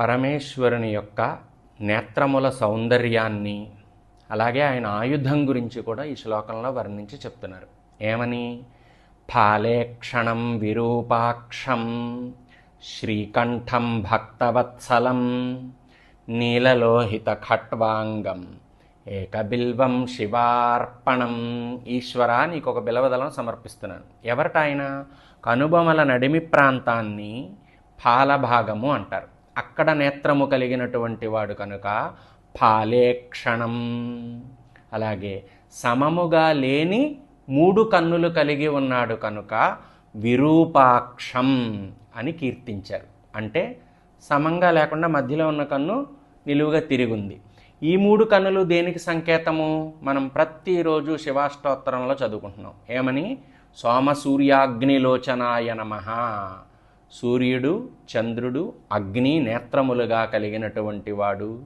పరమేశ్వరుని యొక్క నేత్రముల సౌందర్యాన్ని అలాగే ఆయన ఆయుధం గురించి కూడా ఈ శ్లోకంలో వర్ణించి చెప్తున్నారు. ఏమని? ఫాలేక్షణం విరూపాక్షం శ్రీకంఠం భక్తవత్సలం నీలలోహిత ఖట్వాంగం ఏకబిల్వం శివార్పణం. ఈశ్వర నీకు ఒక బిలవదలం సమర్పిస్తున్నాను. ఎవరట ఆయన కనుబొమల నడిమి ప్రాంతాన్ని ఫాలభాగము అంటారు. అక్కడ నేత్రము కలిగినటువంటి వాడు కనుక ఫాలేక్షణం అలాగే సమముగా లేని మూడు కన్నులు కలిగి ఉన్నాడు కనుక విరూపాక్షం అని కీర్తించారు. అంటే సమంగా లేకుండా మధ్యలో ఉన్న కన్ను నిలువుగా తిరిగింది. ఈ మూడు కన్నులు దేనికి సంకేతము? మనం ప్రతిరోజు శివాష్టోత్తరంలో చదువుకుంటున్నాం. ఏమని? సోమ సూర్యాగ్నిలోచనాయ నమ. సూర్యుడు చంద్రుడు అగ్ని నేత్రములుగా కలిగినటువంటి వాడు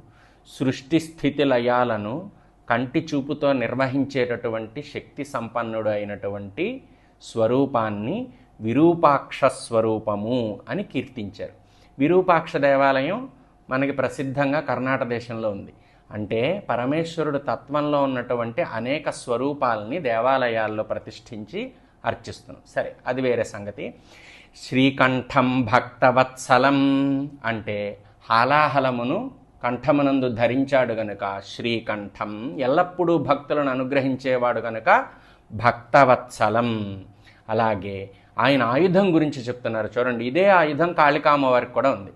సృష్టి స్థితి లయాలను కంటి చూపుతో నిర్వహించేటటువంటి శక్తి సంపన్నుడు అయినటువంటి స్వరూపాన్ని విరూపాక్ష స్వరూపము అని కీర్తించారు. విరూపాక్ష దేవాలయం మనకి ప్రసిద్ధంగా కర్ణాటక దేశంలో ఉంది. అంటే పరమేశ్వరుడు తత్వంలో ఉన్నటువంటి అనేక స్వరూపాలని దేవాలయాల్లో ప్రతిష్ఠించి అర్చిస్తున్నాం. సరే అది వేరే సంగతి. శ్రీకంఠం భక్తవత్సలం అంటే హాలాహలమును కంఠమునందు ధరించాడు గనుక శ్రీకంఠం. ఎల్లప్పుడూ భక్తులను అనుగ్రహించేవాడు గనుక భక్తవత్సలం. అలాగే ఆయన ఆయుధం గురించి చెప్తున్నారు చూడండి. ఇదే ఆయుధం కాళికామ వారికి కూడా ఉంది.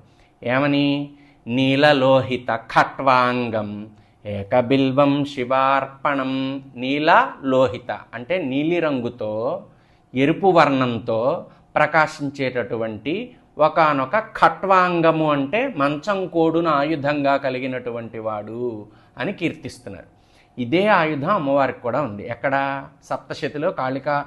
ఏమని? నీలలోహిత ఖట్వాంగం ఏకబిల్వం శివార్పణం నీల లోహిత అంటే నీలిరంగుతో ఎరుపు వర్ణంతో ప్రకాశించేటటువంటి ఒకనొక ఖట్వాంగము అంటే మంచం కోడును ఆయుధంగా కలిగినటువంటి వాడు అని కీర్తిస్తున్నారు. ఇదే ఆయుధం అమ్మవారికి కూడా ఉంది. ఎక్కడ? సప్తశతిలో కాళిక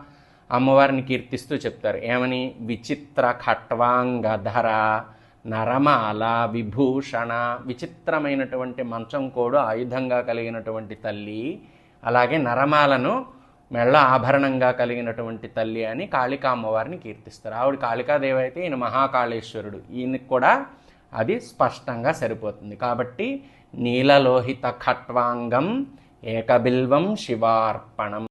అమ్మవారిని కీర్తిస్తూ చెప్తారు. ఏమని? విచిత్ర ఖట్వాంగధర నరమాల విభూషణ విచిత్రమైనటువంటి మంచం కోడు ఆయుధంగా కలిగినటువంటి తల్లి అలాగే నరమాలను మెళ్ళ ఆభరణంగా కలిగినటువంటి తల్లి అని కాళికా అమ్మవారిని కీర్తిస్తారు. ఆవిడ కాళికాదేవి అయితే ఈయన మహాకాళేశ్వరుడు. ఈయనకి కూడా అది స్పష్టంగా సరిపోతుంది. కాబట్టి నీలలోహిత ఖట్వాంగం ఏకబిల్వం శివార్పణం.